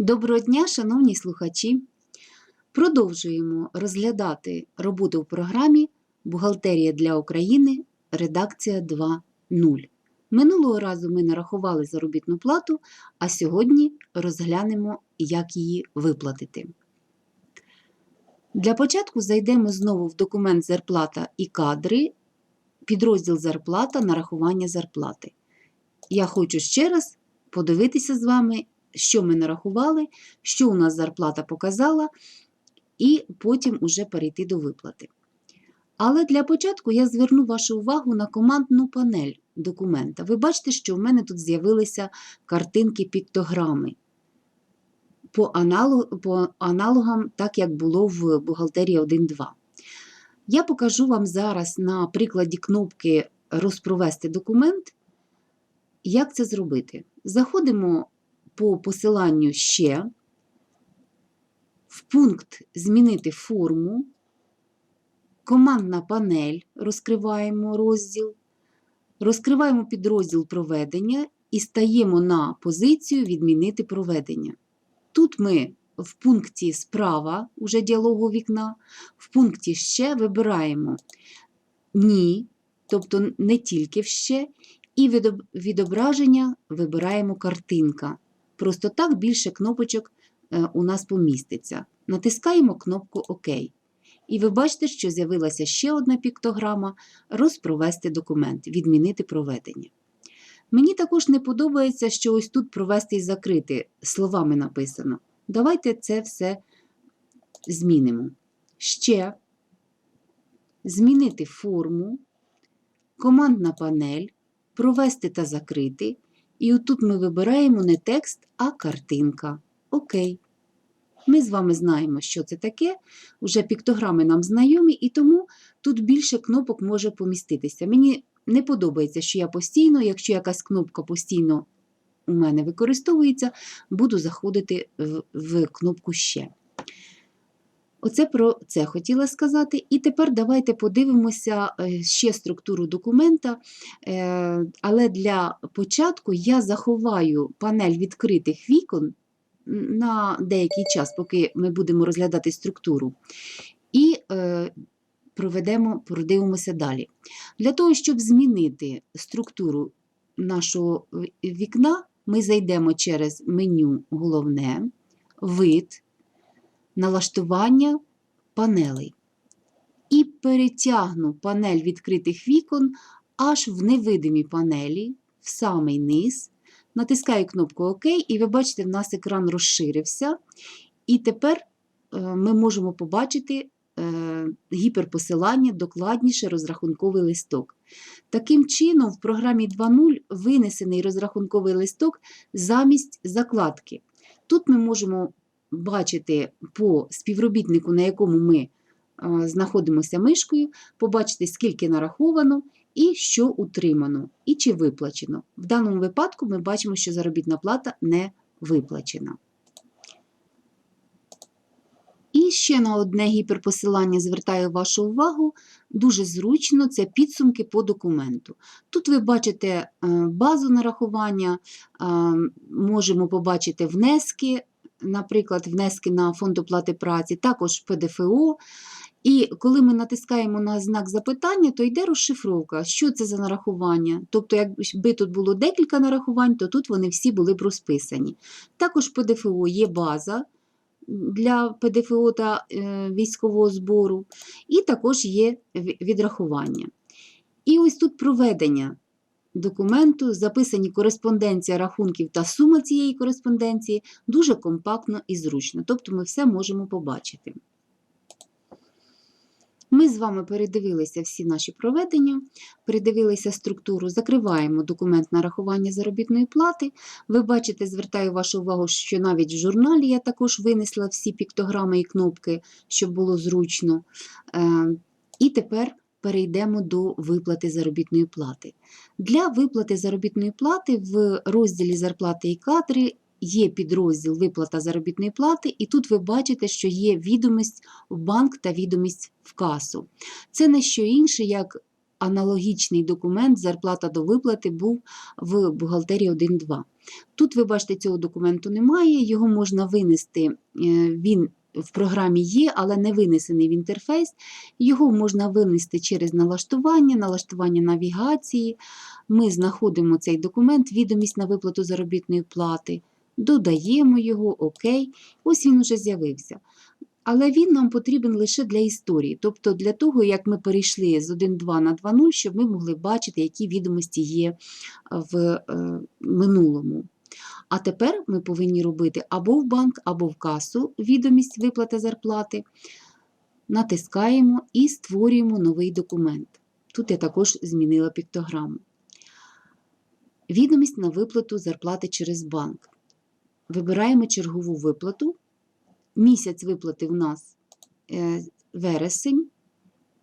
Доброго дня, шановні слухачі! Продовжуємо розглядати роботу в програмі Бухгалтерія для України, редакція 2.0. Минулого разу ми нарахували заробітну плату, а сьогодні розглянемо, як її виплатити. Для початку зайдемо знову в документ Зарплата і кадри, підрозділ Зарплата, нарахування зарплати. Я хочу ще раз подивитися з вами, що ми нарахували, що у нас зарплата показала, і потім уже перейти до виплати. Але для початку я зверну вашу увагу на командну панель документа. Ви бачите, що в мене тут з'явилися картинки піктограми по, аналог, по аналогам, так як було в бухгалтерії 1.2. Я покажу вам зараз на прикладі кнопки Розпровести документ, як це зробити. Заходимо по посиланню ще, в пункт Змінити форму, командна панель, розкриваємо розділ, розкриваємо підрозділ проведення і стаємо на позицію Відмінити проведення. Тут ми в пункті Справа уже діалогу вікна, в пункті Ще вибираємо Ні, тобто не тільки в ще, і відображення вибираємо картинка. Просто так більше кнопочок е, у нас поміститься. Натискаємо кнопку ОК. І ви бачите, що з'явилася ще одна піктограма Розпровести документ, відмінити проведення. Мені також не подобається, що ось тут провести і закрити словами написано. Давайте це все змінимо. Ще змінити форму, командна панель, провести та закрити. І отут ми вибираємо не текст, а картинка. Окей. Ми з вами знаємо, що це таке. Уже піктограми нам знайомі, і тому тут більше кнопок може поміститися. Мені не подобається, що я постійно, якщо якась кнопка постійно у мене використовується, буду заходити в, в кнопку ще. Оце про це хотіла сказати. І тепер давайте подивимося е, ще структуру документа. Е, Але для початку я заховаю панель відкритих вікон на деякий час, поки ми будемо розглядати структуру. І е, проведемо, продивимося далі. Для того, щоб змінити структуру нашого вікна, ми зайдемо через меню Головне, вид, налаштування панелей. І перетягну панель відкритих вікон аж в невидимі панелі, в самий низ. Натискаю кнопку ОК, і ви бачите, в нас екран розширився. І тепер е, ми можемо побачити е, гіперпосилання, докладніше розрахунковий листок. Таким чином, в програмі 2.0 винесений розрахунковий листок замість закладки. Тут ми можемо бачити по співробітнику, на якому ми е, знаходимося мишкою, побачити, скільки нараховано і що утримано, і чи виплачено. В даному випадку ми бачимо, що заробітна плата не виплачена. І ще на одне гіперпосилання звертаю вашу увагу. Дуже зручно це підсумки по документу. Тут ви бачите е, базу нарахування, е, можемо побачити внески, наприклад, внески на фонд оплати праці, також ПДФО. І коли ми натискаємо на знак запитання, то йде розшифровка, що це за нарахування. Тобто, якби тут було декілька нарахувань, то тут вони всі були б розписані. Також ПДФО є база для ПДФО та е, військового збору, і також є відрахування. І ось тут проведення документу, записані кореспонденція рахунків та сума цієї кореспонденції дуже компактно і зручно. Тобто ми все можемо побачити. Ми з вами передивилися всі наші проведення, передивилися структуру, закриваємо документ нарахування заробітної плати. Ви бачите, звертаю вашу увагу, що навіть в журналі я також винесла всі піктограми і кнопки, щоб було зручно. Е, і тепер перейдемо до виплати заробітної плати. Для виплати заробітної плати в розділі Зарплати і кадри є підрозділ виплата заробітної плати, і тут ви бачите, що є відомість в банк та відомість в касу. Це не що інше, як аналогічний документ зарплата до виплати був в бухгалтерії 1.2. Тут, ви бачите, цього документу немає, його можна винести, е, він в програмі є, але не винесений в інтерфейс. Його можна винести через налаштування, налаштування навігації. Ми знаходимо цей документ, відомість на виплату заробітної плати, додаємо його, окей, ось він уже з'явився. Але він нам потрібен лише для історії, тобто для того, як ми перейшли з 1.2 на 2.0, щоб ми могли бачити, які відомості є в е, минулому. А тепер ми повинні робити або в банк, або в касу відомість виплати зарплати. Натискаємо і створюємо новий документ. Тут я також змінила піктограму. Відомість на виплату зарплати через банк. Вибираємо чергову виплату. Місяць виплати в нас е, вересень,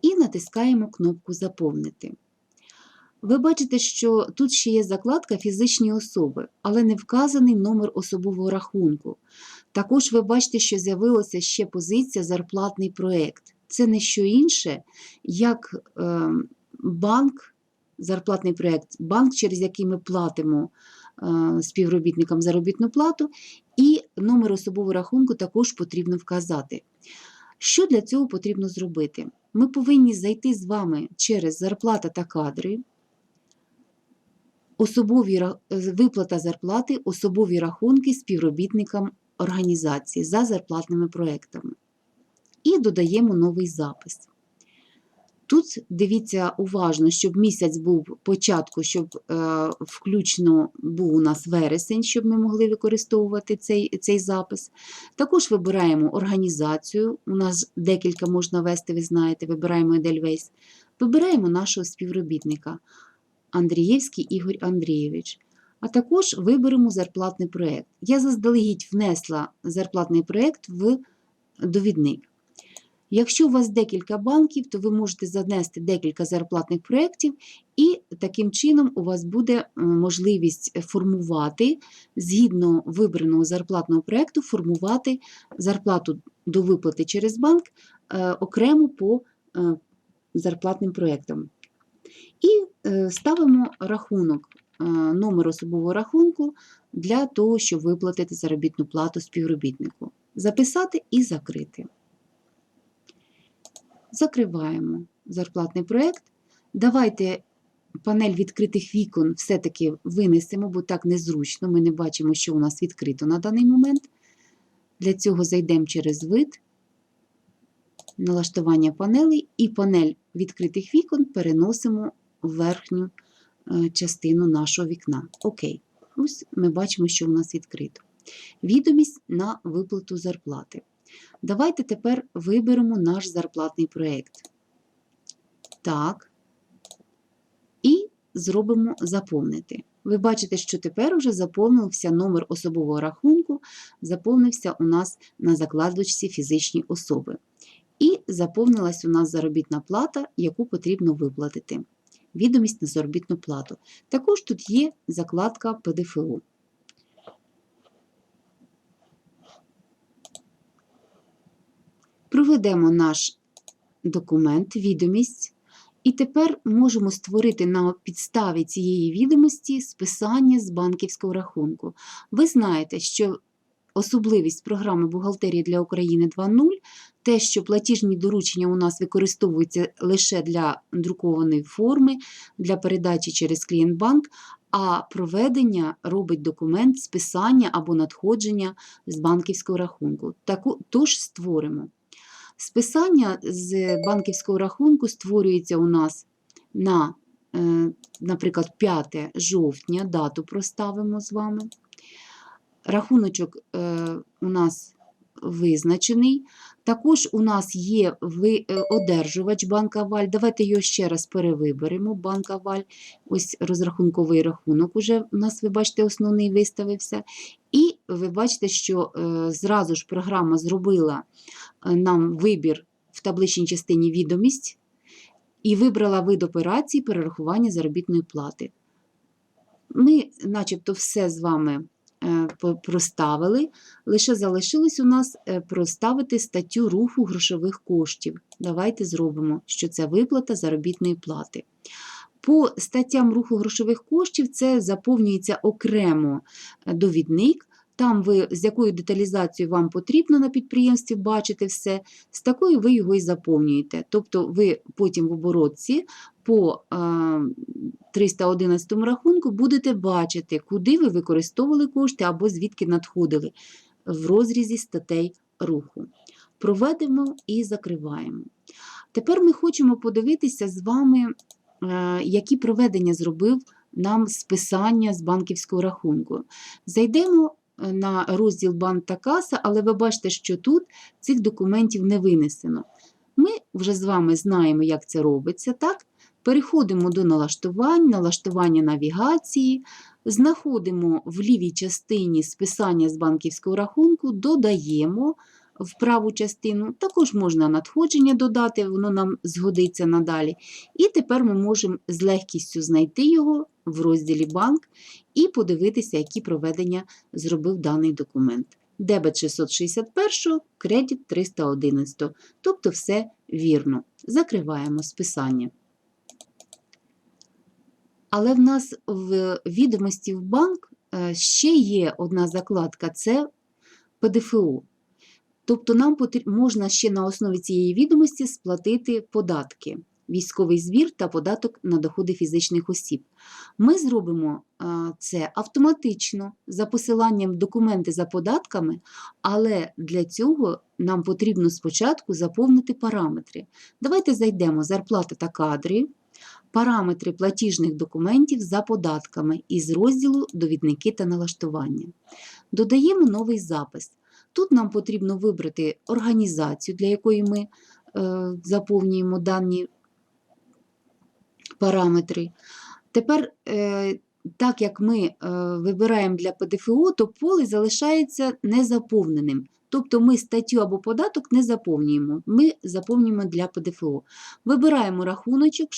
і натискаємо кнопку Заповнити. Ви бачите, що тут ще є закладка фізичні особи, але не вказаний номер особового рахунку. Також ви бачите, що з'явилася ще позиція зарплатний проєкт. Це не що інше, як е, банк, зарплатний проєкт, банк, через який ми платимо е, співробітникам заробітну плату, і номер особового рахунку також потрібно вказати. Що для цього потрібно зробити? Ми повинні зайти з вами через зарплата та кадри особові виплата зарплати, особові рахунки співробітникам організації за зарплатними проектами. І додаємо новий запис. Тут дивіться уважно, щоб місяць був початку, щоб е, включно був у нас вересень, щоб ми могли використовувати цей, цей запис. Також вибираємо організацію. У нас декілька можна вести, ви знаєте, вибираємо Edelweiss. Вибираємо нашого співробітника. Андрієвський Ігор Андрійович. А також виберемо зарплатний проєкт. Я заздалегідь внесла зарплатний проєкт в довідник. Якщо у вас декілька банків, то ви можете занести декілька зарплатних проєктів, і таким чином у вас буде е, можливість формувати, згідно вибраного зарплатного проєкту, формувати зарплату до виплати через банк е, окремо по е, зарплатним проєктам. І е, ставимо рахунок, е, номер особового рахунку для того, щоб виплатити заробітну плату співробітнику. Записати і закрити. Закриваємо зарплатний проєкт. Давайте панель відкритих вікон все-таки винесемо, бо так незручно. Ми не бачимо, що у нас відкрито на даний момент. Для цього зайдемо через вид, налаштування панелей і панель відкритих вікон переносимо в верхню е, частину нашого вікна. Окей. Ось ми бачимо, що у нас відкрито. Відомість на виплату зарплати. Давайте тепер виберемо наш зарплатний проєкт. Так. І зробимо заповнити. Ви бачите, що тепер уже заповнився номер особового рахунку, заповнився у нас на закладочці фізичні особи. І заповнилась у нас заробітна плата, яку потрібно виплатити. Відомість на заробітну плату. Також тут є закладка ПДФО. Проведемо наш документ, відомість, і тепер можемо створити на підставі цієї відомості списання з банківського рахунку. Ви знаєте, що особливість програми Бухгалтерія для України 2.0 те, що платіжні доручення у нас використовуються лише для друкованої форми, для передачі через клієнтбанк, а проведення робить документ списання або надходження з банківського рахунку. Таку, тож створимо. Списання з банківського рахунку створюється у нас на, е, наприклад, 5 жовтня, дату проставимо з вами. Рахуночок е, у нас визначений. Також у нас є е, одержувач банка Валь. Давайте його ще раз перевиберемо. Банка Валь. Ось розрахунковий рахунок уже у нас, ви бачите, основний виставився. І ви бачите, що е, зразу ж програма зробила нам вибір в табличній частині відомість і вибрала вид операції перерахування заробітної плати. Ми, начебто, все з вами проставили. Лише залишилось у нас е, проставити статтю руху грошових коштів. Давайте зробимо, що це виплата заробітної плати. По статтям руху грошових коштів це заповнюється окремо е, довідник. Там ви з якою деталізацією вам потрібно на підприємстві бачити все, з такою ви його і заповнюєте. Тобто ви потім в оборотці по е, 311 рахунку будете бачити, куди ви використовували кошти або звідки надходили в розрізі статей руху. Проведемо і закриваємо. Тепер ми хочемо подивитися з вами, е, які проведення зробив нам списання з банківського рахунку. Зайдемо е, на розділ банк та каса, але ви бачите, що тут цих документів не винесено. Ми вже з вами знаємо, як це робиться, так? Переходимо до налаштувань, налаштування навігації, знаходимо в лівій частині списання з банківського рахунку, додаємо в праву частину, також можна надходження додати, воно нам згодиться надалі. І тепер ми можемо з легкістю знайти його в розділі банк і подивитися, які проведення зробив даний документ. Дебет 661, кредит 311. Тобто все вірно. Закриваємо списання. Але в нас в відомості в банк е, ще є одна закладка це ПДФО. Тобто нам можна ще на основі цієї відомості сплатити податки, військовий збір та податок на доходи фізичних осіб. Ми зробимо це автоматично за посиланням документи за податками, але для цього нам потрібно спочатку заповнити параметри. Давайте зайдемо зарплата та кадри. Параметри платіжних документів за податками із розділу Довідники та налаштування. Додаємо новий запис. Тут нам потрібно вибрати організацію, для якої ми е, заповнюємо дані параметри. Тепер, е, так як ми е, вибираємо для ПДФО, то поле залишається незаповненим. Тобто ми статтю або податок не заповнюємо, ми заповнюємо для ПДФО. Вибираємо рахуночок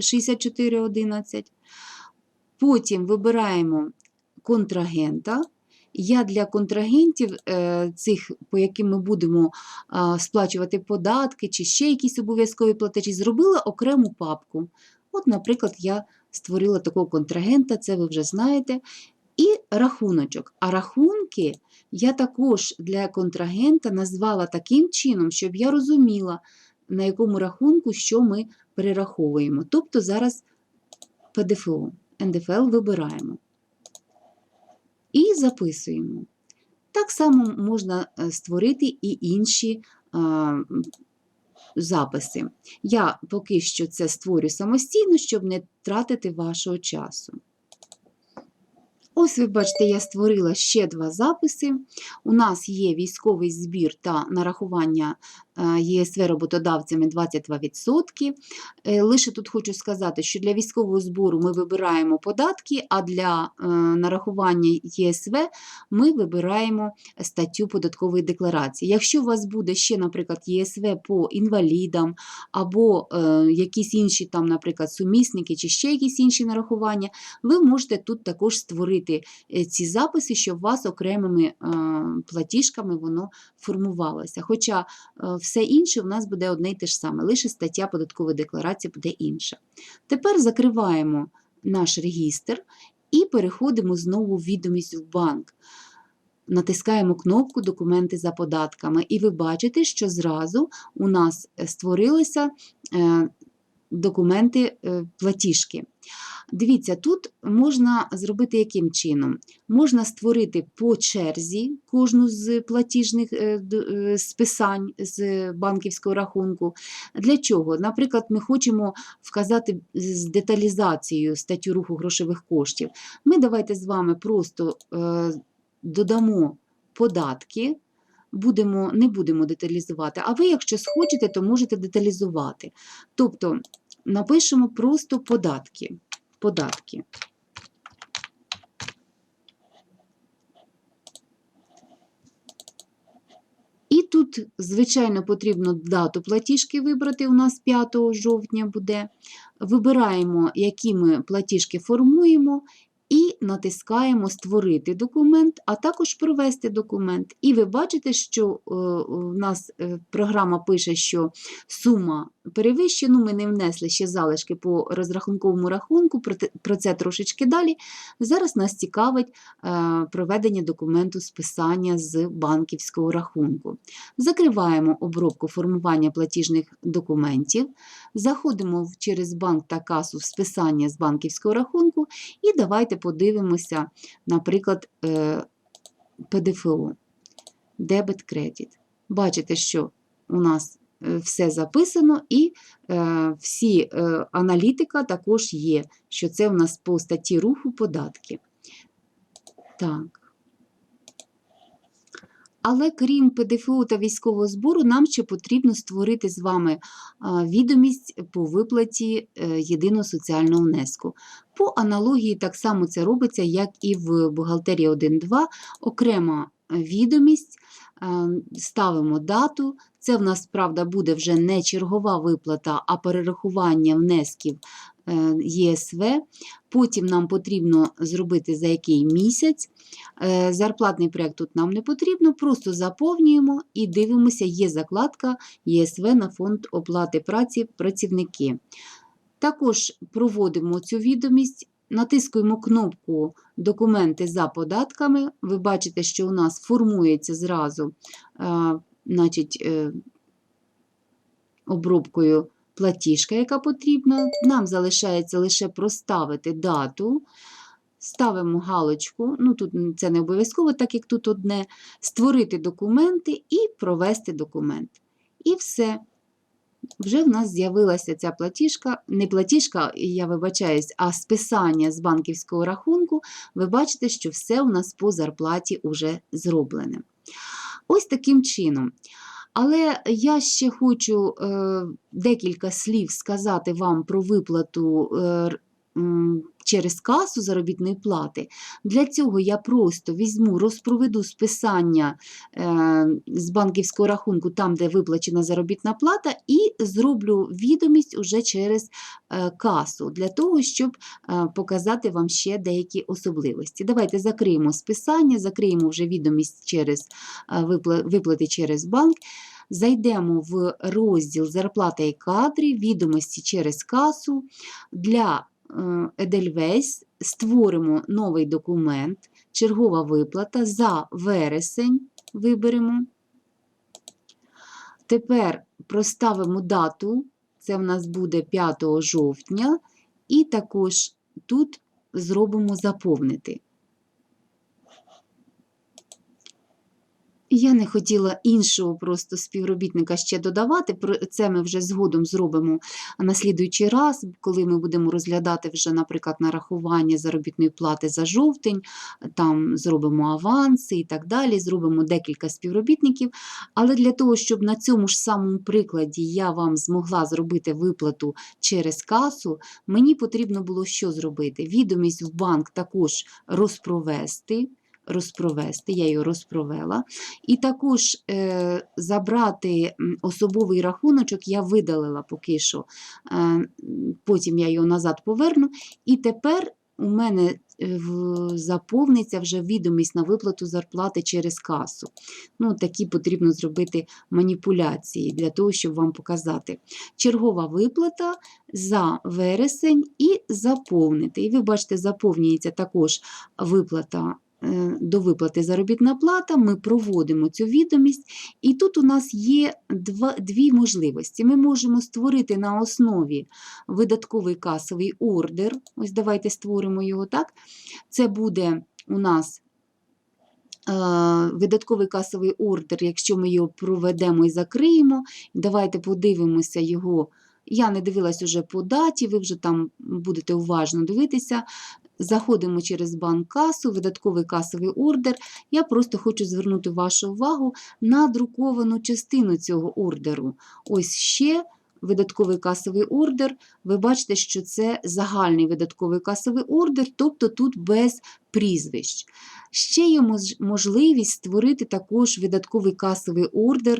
664,11, потім вибираємо контрагента. Я для контрагентів е, цих, по яким ми будемо сплачувати податки чи ще якісь обов'язкові платежі, зробила окрему папку. От, наприклад, я створила такого контрагента, це ви вже знаєте. І рахуночок. А рахунки я також для контрагента назвала таким чином, щоб я розуміла, на якому рахунку що ми перераховуємо. Тобто зараз ПДФО, НДФЛ вибираємо і записуємо. Так само можна е, створити і інші а, записи. Я поки що це створю самостійно, щоб не тратити вашого часу. Ось ви бачите, я створила ще два записи. У нас є військовий збір та нарахування е, ЄСВ роботодавцями 22%. Е, лише тут хочу сказати, що для військового збору ми вибираємо податки, а для е, нарахування ЄСВ ми вибираємо статтю податкової декларації. Якщо у вас буде ще, наприклад, ЄСВ по інвалідам або якісь інші, там, наприклад, сумісники чи ще якісь інші нарахування, ви можете тут також створити е, ці записи, щоб у вас окремими е, платіжками воно формувалося. Хоча е, все інше в нас буде одне й те ж саме, лише стаття податкової декларації буде інша. Тепер закриваємо наш регістр і переходимо знову в відомість в банк. Натискаємо кнопку Документи за податками, і ви бачите, що зразу у нас створилися документи платіжки. Дивіться, тут можна зробити яким чином? Можна створити по черзі кожну з платіжних е, е, списань з банківського рахунку. Для чого? Наприклад, ми хочемо вказати з деталізацією статтю руху грошових коштів. Ми давайте з вами просто е, додамо податки. Будемо, Не будемо деталізувати, а ви, якщо схочете, то можете деталізувати. Тобто напишемо просто податки податки. І тут, звичайно, потрібно дату платіжки вибрати, у нас 5 жовтня буде. Вибираємо, які ми платіжки формуємо, натискаємо Створити документ, а також провести документ. І ви бачите, що в у нас е, програма пише, що сума перевищено, ми не внесли ще залишки по розрахунковому рахунку, про це трошечки далі. Зараз нас цікавить е, проведення документу списання з банківського рахунку. Закриваємо обробку формування платіжних документів, заходимо через банк та касу в списання з банківського рахунку і давайте подивимося, наприклад, е, ПДФО, дебет кредит. Бачите, що у нас все записано, і е, всі е, аналітика також є, що це у нас по статті руху податки. Так. Але крім ПДФО та військового збору, нам ще потрібно створити з вами відомість по виплаті е, єдиного соціального внеску. По аналогії так само це робиться, як і в бухгалтерії 1.2, окрема відомість, е, ставимо дату. Це в нас, правда, буде вже не чергова виплата, а перерахування внесків е, ЄСВ. Потім нам потрібно зробити за який місяць. Е, Зарплатний проєкт тут нам не потрібно, просто заповнюємо і дивимося, є закладка ЄСВ на фонд оплати праці працівники. Також проводимо цю відомість, натискуємо кнопку Документи за податками. Ви бачите, що у нас формується зразу е, значить, е, обробкою платіжка, яка потрібна. Нам залишається лише проставити дату. Ставимо галочку, ну тут це не обов'язково, так як тут одне, створити документи і провести документ. І все. Вже в нас з'явилася ця платіжка, не платіжка, я вибачаюсь, а списання з банківського рахунку. Ви бачите, що все у нас по зарплаті вже зроблене. Ось таким чином. Але я ще хочу е, декілька слів сказати вам про виплату е, через касу заробітної плати. Для цього я просто візьму, розпроведу списання е, з банківського рахунку, там, де виплачена заробітна плата, і зроблю відомість уже через е, касу, для того, щоб е, показати вам ще деякі особливості. Давайте закриємо списання, закриємо вже відомість через виплати через банк. Зайдемо в розділ Зарплата і кадри, відомості через касу. Для е, Edelweiss створимо новий документ, чергова виплата за вересень виберемо. Тепер проставимо дату, це в нас буде 5 жовтня, і також тут зробимо заповнити. Я не хотіла іншого просто співробітника ще додавати. Це ми вже згодом зробимо на слідуючий раз, коли ми будемо розглядати вже, наприклад, нарахування заробітної плати за жовтень, там зробимо аванси і так далі, зробимо декілька співробітників. Але для того, щоб на цьому ж самому прикладі я вам змогла зробити виплату через касу, мені потрібно було що зробити? Відомість в банк також розпровести. Розпровести, я її розпровела. І також е, забрати особовий рахуночок я видалила поки що. Е, потім я його назад поверну. І тепер у мене е, заповниться вже відомість на виплату зарплати через касу. Ну, такі потрібно зробити маніпуляції для того, щоб вам показати. Чергова виплата за вересень і заповнити. І ви бачите, заповнюється також виплата. Е, До виплати заробітна плата, ми проводимо цю відомість, і тут у нас є два, дві можливості. Ми можемо створити на основі видатковий касовий ордер. Ось давайте створимо його так. Це буде у нас е, видатковий касовий ордер, якщо ми його проведемо і закриємо. Давайте подивимося його. Я не дивилась уже по даті, ви вже там будете уважно дивитися. Заходимо через банк-касу, видатковий касовий ордер. Я просто хочу звернути вашу увагу на друковану частину цього ордеру. Ось ще видатковий касовий ордер. Ви бачите, що це загальний видатковий касовий ордер, тобто тут без прізвищ. Ще є можливість створити також видатковий касовий ордер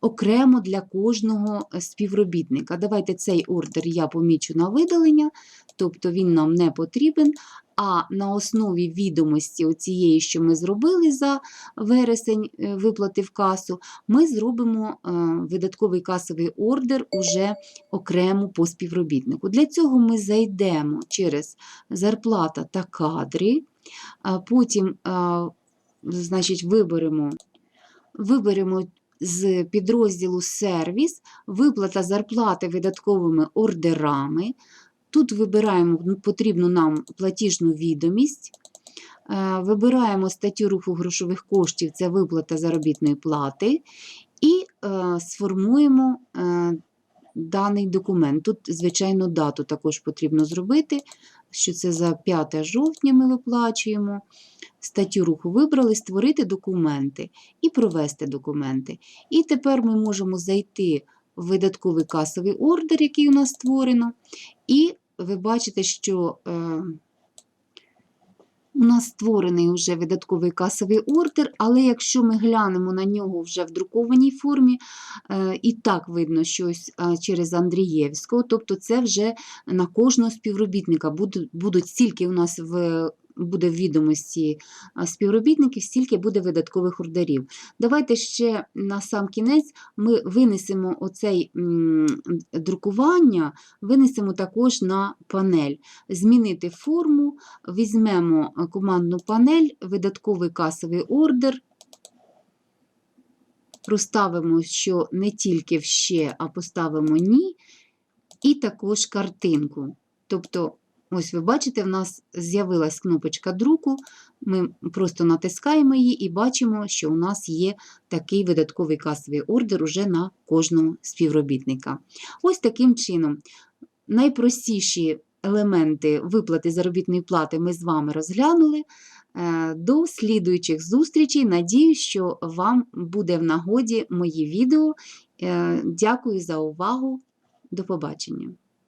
окремо для кожного співробітника. Давайте цей ордер я помічу на видалення, тобто він нам не потрібен. А на основі відомості цієї, що ми зробили за вересень е, виплати в касу, ми зробимо е, видатковий касовий ордер уже окремо по співробітнику. Для цього ми зайдемо через зарплата та кадри, потім значить, виберемо, виберемо з підрозділу сервіс виплата зарплати видатковими ордерами. Тут вибираємо ну, потрібну нам платіжну відомість. Е, Вибираємо статтю руху грошових коштів, це виплата заробітної плати, і е, сформуємо е, даний документ. Тут, звичайно, дату також потрібно зробити, що це за 5 жовтня ми виплачуємо. Статтю руху вибрали, створити документи і провести документи. І тепер ми можемо зайти в видатковий касовий ордер, який у нас створено, і ви бачите, що е, у нас створений вже видатковий касовий ордер, але якщо ми глянемо на нього вже в друкованій формі, е, і так видно щось е, через Андрієвського, тобто це вже на кожного співробітника будуть, будуть стільки у нас в. Буде в відомості співробітників, стільки буде видаткових ордерів. Давайте ще на сам кінець ми винесемо оцей друкування, винесемо також на панель. Змінити форму, візьмемо командну панель, видатковий касовий ордер, проставимо, що не тільки ще, а поставимо ні, і також картинку. Тобто, ось ви бачите, в нас з'явилась кнопочка друку, ми просто натискаємо її і бачимо, що у нас є такий видатковий касовий ордер уже на кожного співробітника. Ось таким чином, найпростіші елементи виплати заробітної плати ми з вами розглянули. Е, До слідуючих зустрічей. Надіюсь, що вам буде в нагоді мої відео. Е, Дякую за увагу. До побачення.